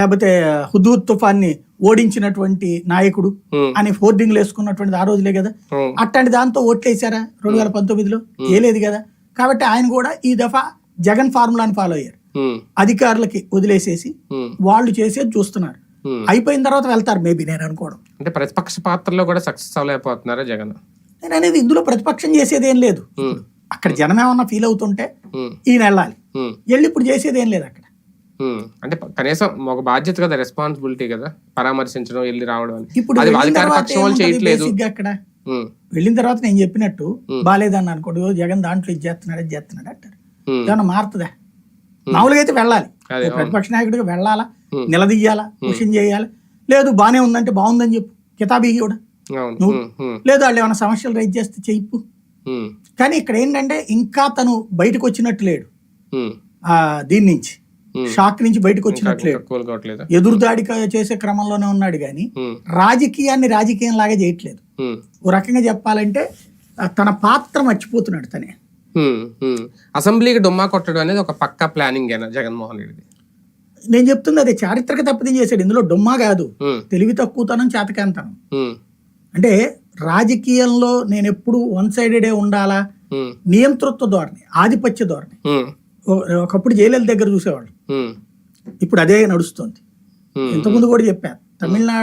లేకపోతే హుదూద్ తుఫాన్ని ఓడించినటువంటి నాయకుడు అని హోర్డింగ్లు వేసుకున్నటువంటిది ఆ రోజులే కదా. అట్లాంటి దాంతో ఓట్లేసారా రెండు వేల పంతొమ్మిదిలో? ఏలేదు కదా. కాబట్టి ఆయన కూడా ఈ దఫా జగన్ ఫార్ములాని ఫాలో అయ్యారు. అధికారులకి వదిలేసేసి వాళ్ళు చేసేది చూస్తున్నారు. అయిపోయిన తర్వాత వెళ్తారు మేబీ నేను అనుకోవడం. అంటే ప్రతిపక్ష పాత్రలో కూడా సక్సెస్ అవ్వలేకపోతున్నారా జగన్? నేను అనేది ఇందులో ప్రతిపక్షం చేసేది ఏం లేదు అక్కడ జనం ఏమన్నా ఫీల్ అవుతుంటే ఈయన వెళ్ళాలి. వెళ్ళి ఇప్పుడు చేసేది ఏం లేదు అక్కడ. అంటే కనీసం ఒక బాధ్యత కదా రెస్పాన్సిబిలిటీ కదా పరామర్శించడం వెళ్ళి రావడం అని. ఇప్పుడు అది అధికార పక్షం వాళ్ళు చేయట్లేదు. అక్కడ? వెళ్ళిన తర్వాత నేను చెప్పినట్టు బాగాలేదని అనుకోండి "ఓ, జగన్ దాంట్లో ఇది చేస్తున్నాడు ఇది చేస్తున్నాడు అంటారు. ఏమన్నా మారుతుందా? మామూలుగా అయితే వెళ్ళాలి. అదే, ప్రతిపక్ష నాయకుడిగా వెళ్ళాలా. నిలదీయాలా? క్వశ్చన్ చేయాలి? లేదు బానే ఉందంటే బాగుందని చెప్పు. కితాబీ కూడా. నువ్వు- లేదు వాళ్ళు ఏమైనా సమస్యలు రైజ్ చేస్తే చెప్పు కానీ ఇక్కడ ఏంటంటే ఇంకా తను బయటకు వచ్చినట్టు లేడు. దీని నుంచి. షాక్ నుంచి బయటకు కోలుకోవట్లేదా ఎదురుదాడి క- చేసే క్రమంలోనే ఉన్నాడు కానీ రాజకీయాన్ని రాజకీయం లాగా చేయట్లేదు. ఓ రకంగా చెప్పాలంటే తన పాత్ర మర్చిపోతున్నాడు తనే. అసెంబ్లీకి డొమ్మా కొట్టడం అనేది ఒక పక్కా ప్లానింగ్ జగన్మోహన్ రెడ్డిది. నేను చెప్తుంది అదే చారిత్రక తప్పదేం చేశాడు. ఇందులో డొమ్మా కాదు. తెలివి తక్కువతనం చేతకాంతనం. అంటే రాజకీయంలో నేను ఎప్పుడు వన్ సైడెడే ఉండాలా? నియంతృత్వ ధోరణి ఆధిపత్య ధోరణి. ఒకప్పుడు జైలల దగ్గర చూసేవాళ్ళు. ఇప్పుడు అదే నడుస్తుంది. ఇంతకుముందు కూడా చెప్పారు తమిళనాడు